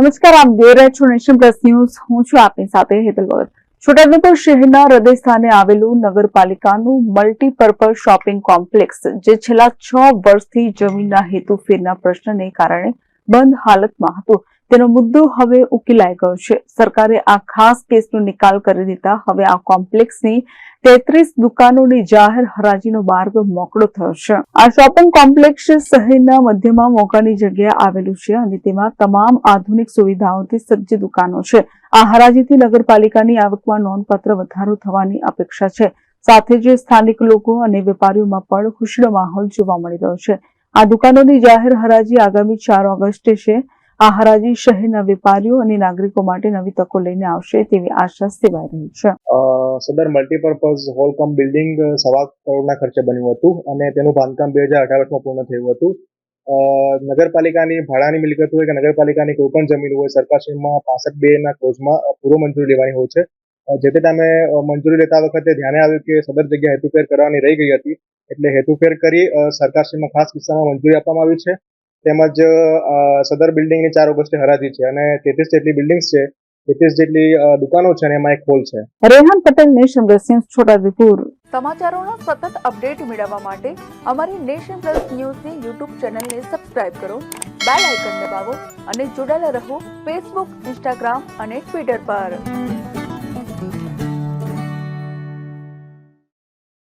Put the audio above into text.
નમસ્કાર, આપ જોઈ રહ્યા છો નેશન પ્લસ ન્યૂઝ. હું છું આપની સાથે હેતલ ભગત. છોટાઉદેપુર શહેરના હૃદય સ્થાને આવેલું નગરપાલિકાનું મલ્ટીપર્પઝ શોપિંગ કોમ્પ્લેક્સ, જે છેલ્લા છ વર્ષથી જમીનના હેતુફેરના પ્રશ્નને કારણે બંધ હાલતમાં હતું. તેનો મુદ્દો હવે ઉકેલાઈ ગયો છે. સરકારે આ ખાસ કેસનો નિકાલ કરી દીધા. હવે આ કોમ્પ્લેક્સની તેત્રીસ દુકાનોની જાહેર હરાજીનો માર્ગ મોકળો થયો છે. આ શોપિંગ કોમ્પ્લેક્ષ શહેરના મધ્યમાં મોકાની જગ્યાએ આવેલું છે અને તેમાં તમામ આધુનિક સુવિધાઓથી સજ્જ દુકાનો છે. આ હરાજીથી નગરપાલિકાની આવકમાં નોંધપાત્ર વધારો થવાની અપેક્ષા છે. સાથે જ સ્થાનિક લોકો અને વેપારીઓમાં પણ ખુશીનો માહોલ જોવા મળી રહ્યો છે. આ દુકાનોની જાહેર હરાજી આગામી ચાર ઓગસ્ટે છે. આ હરાજી શહેરના વેપારીઓ અને નાગરિકો માટે નવી તકો લઈને આવશે તેવી આશા સેવાઈ રહી છે. સદર મલ્ટીપર્પઝ હોલ કમ બિલ્ડિંગ સવા કરોડના ખર્ચે બન્યું હતું અને તેનું બાંધકામ બે હજાર અઢારમાં પૂર્ણ થયું હતું. નગરપાલિકાની, ભાડાની મિલકત હોય કે નગરપાલિકાની કોઈ પણ જમીન હોય, સરકારશ્રીમાં પાસઠ બે ના ક્લોઝમાં પૂર્વ મંજૂરી લેવાની હોય છે. જે તે ટાઈમે મંજૂરી લેતા વખતે ધ્યાને આવ્યું કે સદર જગ્યા હેતુફેર કરવાની રહી ગઈ હતી, એટલે હેતુફેર કરી સરકારશ્રીમાં ખાસ કિસ્સામાં મંજૂરી આપવામાં આવી છે. તેમજ સદર બિલ્ડિંગની ચાર ઓગસ્ટે હરાજી છે અને તેત્રીસ જેટલી બિલ્ડિંગ્સ છે તેત્રીસ જેટલી દુકાનો છે અને એમાં એક હોલ છે. Rehan Patel nation plus news Chhotaudepur. સમાચારોનો સતત અપડેટ મેળવવા માટે અમારી નેશન પ્લસ ન્યૂઝની યુટ્યુબ ચેનલને સબસ્ક્રાઇબ કરો બેલ આઇકન દબાવો અને જોડાયેલા રહો ફેસબુક ઇન્સ્ટાગ્રામ અને ટ્વિટર પર.